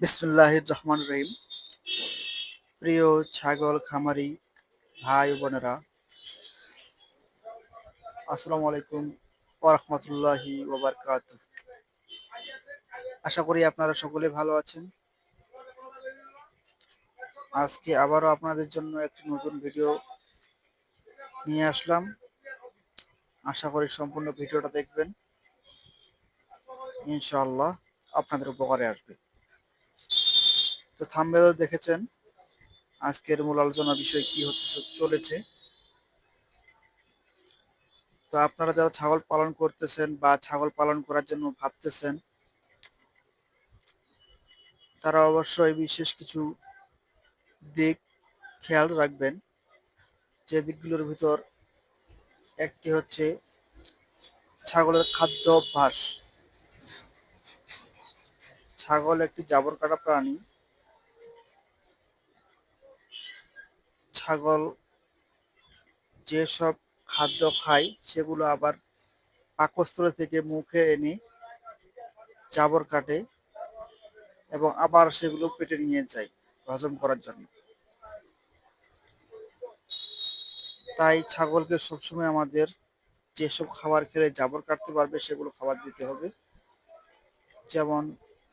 বিসমুল্লাহ রহমান রহিম। প্রিয় ছাগল, খামারি, ভাই বোনেরা, আসসালামু আলাইকুম ওরহমতুল্লাহি ওবরকাত আশা করি আপনারা সকলে ভালো আছেন। আজকে আবারও আপনাদের জন্য একটি নতুন ভিডিও নিয়ে আসলাম। আশা করি সম্পূর্ণ ভিডিওটা দেখবেন। ইনশাআল্লাহ আপনাদের উপকারে আসবে। তো থাম্বেল দেখেছেন। আজকের মূল আলোচনার বিষয় কি হতে চলেছে। তো আপনারা যারা ছাগল পালন করতেছেন বা ছাগল পালন করার জন্য ভাবতেছেন, তারা অবশ্যই বিশেষ কিছু দিক খেয়াল রাখবেন। যে দিকগুলোর ভিতর একটি হচ্ছে ছাগলের খাদ্য অভ্যাস। ছাগল একটি জাবর কাটা প্রাণী। ছাগল যেসব খাদ্য খায় সেগুলো আবার পাকস্থল থেকে মুখে এনে জাবর কাটে এবং আবার সেগুলো পেটে নিয়ে যায় হজম করার জন্য। তাই ছাগলকে সবসময় আমাদের যেসব খাবার খেলে জাবর কাটতে পারবে, সেগুলো খাবার দিতে হবে। যেমন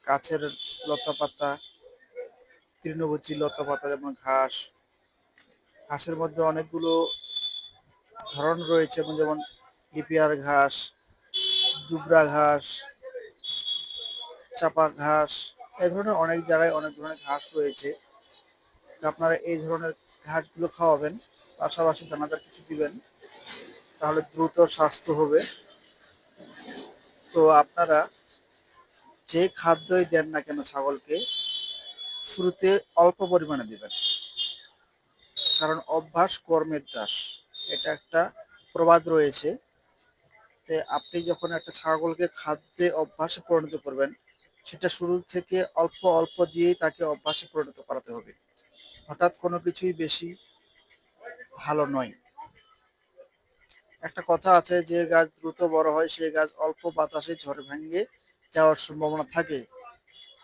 গাছের লতা পাতা তৃণভোজী লতা পাতা যেমন ঘাস ঘাসের মধ্যে অনেকগুলো ধরন রয়েছে, যেমন লিপিয়ার ঘাস, দুবরা ঘাস চাপা ঘাস এই ধরনের অনেক জায়গায় অনেক ধরনের ঘাস রয়েছে। আপনারা এই ধরনের ঘাসগুলো খাওয়াবেন, পাশাপাশি দানাদার কিছু দিবেন, তাহলে দ্রুত স্বাস্থ্য হবে। তো আপনারা যে খাদ্যই দেন না কেন ছাগলকে, শুরুতে অল্প পরিমাণে দিবেন। কারণ অভ্যাস কর্মের দাস। এটা একটা প্রবাদ রয়েছে। তে আপনি যখন একটা ছাগলকে খাদ্যে অভ্যাসে পরিণত করবেন, সেটা শুরু থেকে অল্প অল্প দিয়েই তাকে অভ্যাসে পরিণত করাতে হবে। হঠাৎ কোনো কিছুই বেশি ভালো নয়। একটা কথা আছে, যে গাছ দ্রুত বড় হয়, সেই গাছ অল্প বাতাসে ঝড় ভেঙে যাওয়ার সম্ভাবনা থাকে।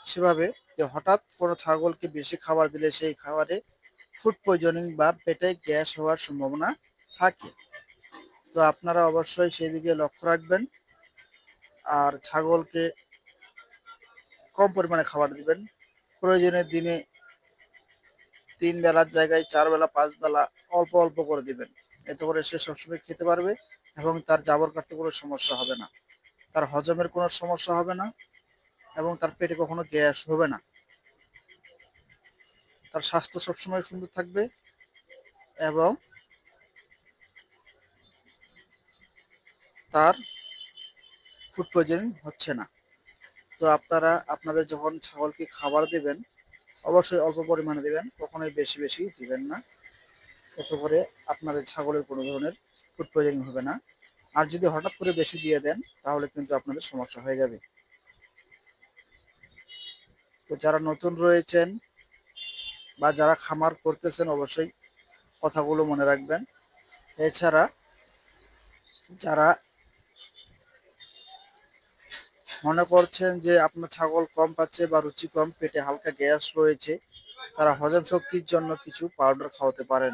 সেভাবে যে হঠাৎ কোনো ছাগলকে বেশি খাবার দিলে সেই খাবারে ফুড পয়জনিং বা পেটে গ্যাস হওয়ার সম্ভাবনা থাকে। তো আপনারা অবশ্যই সেদিকে লক্ষ্য রাখবেন আর ছাগলকে কম পরিমাণে খাবার দিবেন। প্রয়োজনের দিনে তিন বেলার জায়গায় চার বেলা, পাঁচ বেলা অল্প অল্প করে দিবেন। এতে করে সে সবসময় খেতে পারবে এবং তার জাবর কাটতে কোনো সমস্যা হবে না। তার হজমের কোনো সমস্যা হবে না এবং তার পেটে কখনো গ্যাস হবে না। তার স্বাস্থ্য সবসময় সুন্দর থাকবে এবং তার ফুড পয়জনিং হচ্ছে না। তো আপনারা, আপনাদের যখন ছাগলকে খাবার দেবেন, অবশ্যই অল্প পরিমাণে দেবেন, কখনোই বেশি বেশি দিবেন না। এতে করে আপনাদের ছাগলের কোনো ধরনের ফুড পয়জনিং হবে না। আর যদি হঠাৎ করে বেশি দিয়ে দেন, তাহলে কিন্তু আপনাদের সমস্যা হয়ে যাবে। তো যারা নতুন রয়েছেন বা যারা খামার করতেছেন অবশ্যই কথাগুলো মনে রাখবেন। এছাড়া যারা মনে করছেন যে আপনার ছাগল কম পাচ্ছে বা রুচি কম, পেটে হালকা গ্যাস রয়েছে, তারা হজম শক্তির জন্য কিছু পাউডার খাওয়াতে পারেন।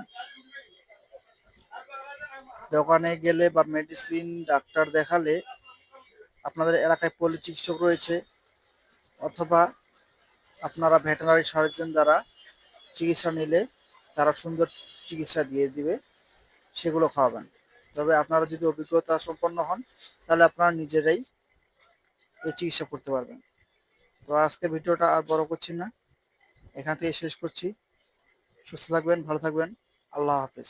দোকানে গেলে বা মেডিসিন, ডাক্তার দেখালে আপনাদের এলাকায় পলি চিকিৎসক রয়েছে, অথবা আপনারা ভেটেনারি সার্জন দ্বারা চিকিৎসা নিলে তারা সুন্দর চিকিৎসা দিয়ে দিবে, সেগুলো খাওয়াবেন। তবে আপনারা যদি অভিজ্ঞতা সম্পন্ন হন, তাহলে আপনারা নিজেরাই এই চিকিৎসা করতে পারবেন। তো আজকের ভিডিওটা আর বড় করছি না। এখান থেকে শেষ করছি। সুস্থ থাকবেন, ভালো থাকবেন। আল্লাহ হাফেজ।